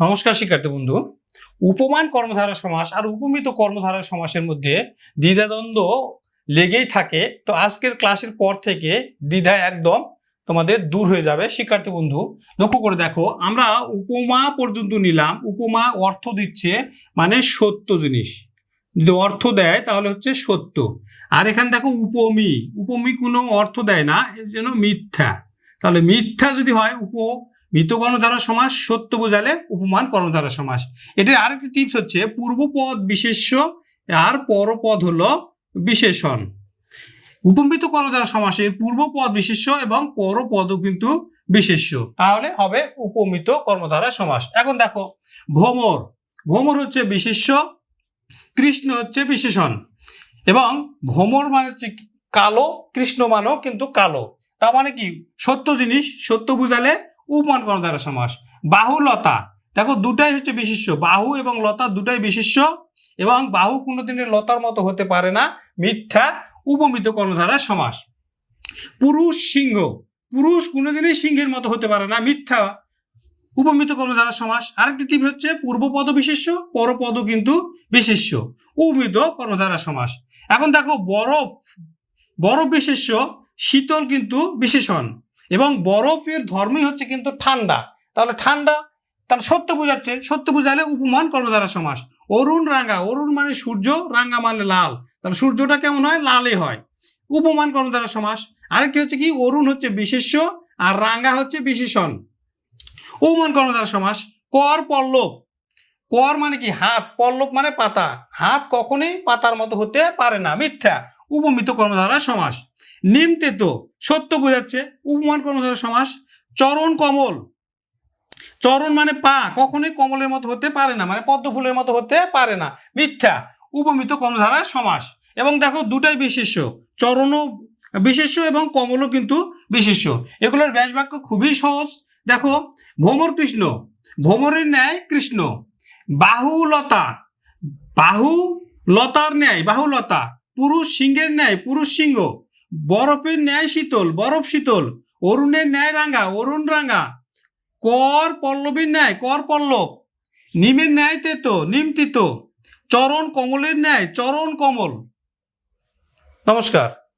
নমস্কার শিক্ষার্থী বন্ধু। উপমান কর্মধারা সমাস আর উপমিত কর্মধারা সমাসের মধ্যে দ্বিধাদ্বন্দ্ব লেগেই থাকে। তো আজকের ক্লাসের পর থেকে দ্বিধা একদম তোমাদের দূর হয়ে যাবে। শিক্ষার্থী বন্ধু, লক্ষ্য করে দেখো, আমরা উপমা পর্যন্ত নিলাম। উপমা অর্থ দিচ্ছে মানে সত্য জিনিস। যদি অর্থ দেয় তাহলে হচ্ছে সত্য। আর এখানে দেখো উপমি। উপমি কোনো অর্থ দেয় না, এর জন্য মিথ্যা। তাহলে মিথ্যা যদি হয়, উপ মৃত কর্মধারা সমাস, সত্য বোঝালে উপমান কর্মধারা সমাস। এটার আরেকটি টিপস হচ্ছে, পূর্বপদ বিশেষ্য, আর পরপদ হলো বিশেষণ। উপমিত কর্মধারা সমাসের পূর্বপদ বিশেষ্য এবং পরপদও কিন্তু বিশেষ্য। তাহলে হবে উপমিত কর্মধারা সমাস। এখন দেখো, ভ্রমর। ভ্রমর হচ্ছে বিশেষ্য, কৃষ্ণ হচ্ছে বিশেষণ। এবং ভ্রমর মানে হচ্ছে কালো, কৃষ্ণ মানেও কিন্তু কালো। তার মানে কি? সত্য জিনিস, সত্য বুঝালে উপমান কর্মধারা সমাস। বাহু, লতা। দেখো, দুটাই হচ্ছে বিশেষ্য। বাহু এবং লতা দুটাই বিশেষ্য এবং বাহু কোনোদিনের লতার মতো হতে পারে না, মিথ্যা উপমিত কর্মধারা সমাস। পুরুষ, সিংহ। পুরুষ কোনোদিনই সিংহের মতো হতে পারে না, মিথ্যা উপমিত কর্মধারা সমাস। আরেকটি টিপ হচ্ছে পূর্বপদ বিশেষ্য পরপদ কিন্তু বিশেষ্য। উপমিত কর্মধারা সমাস। এখন দেখো, বরফ। বরফ বিশেষ্য, শীতল কিন্তু বিশেষণ। এবং বরফের ধর্মই হচ্ছে কিন্তু ঠান্ডা। তাহলে ঠান্ডা, তাহলে সত্য বোঝাচ্ছে। সত্য বোঝালে উপমান কর্মধারা সমাস। অরুণ রাঙ্গা অরুণ মানে সূর্য রাঙ্গা মানে লাল। তাহলে সূর্যটা কেমন হয়? লালে হয়। উপমান কর্মধারা সমাস। আরেকটি হচ্ছে কি? অরুণ হচ্ছে বিশেষ্য আর রাঙ্গা হচ্ছে বিশেষণ। উপমান কর্মধারা সমাস। কর পল্লব। কর মানে কি? হাত। পল্লব মানে পাতা। হাত কখনোই পাতার মতো হতে পারে না। মিথ্যা। উপমিত কর্মধারা সমাস। নিমতেত সত্য বোঝাচ্ছে। উপমান কর্মধারা সমাস চরণ কমল। চরণ মানে পা। কখনোই কমলের মতো হতে পারে না। মানে পদ্ম ফুলের মতো হতে পারে না। মিথ্যা। উপমিত কর্মধারা সমাস। এবং দেখো দুটাই বিশেষ্য। চরণও বিশেষ্য এবং কমলও কিন্তু বিশেষ্য। এগুলোর ব্যাস বাক্য খুবই সহজ। দেখো ভ্রমর কৃষ্ণ। ভ্রমরের ন্যায় কৃষ্ণ। বাহুলতা। বাহু লতার ন্যায়। বাহুলতা। পুরুষ সিংহের ন্যায়। পুরুষ সিংহ। বরফের ন্যায় শীতল, বরফ শীতল, অরুণের ন্যায় রাঙা, অরুণ রাঙা, কর পল্লবীর ন্যায়, কর পল্লব, নিমের ন্যায় তেতো, নিম তেতো, চরণ কমলের ন্যায়, চরণ কমল। নমস্কার।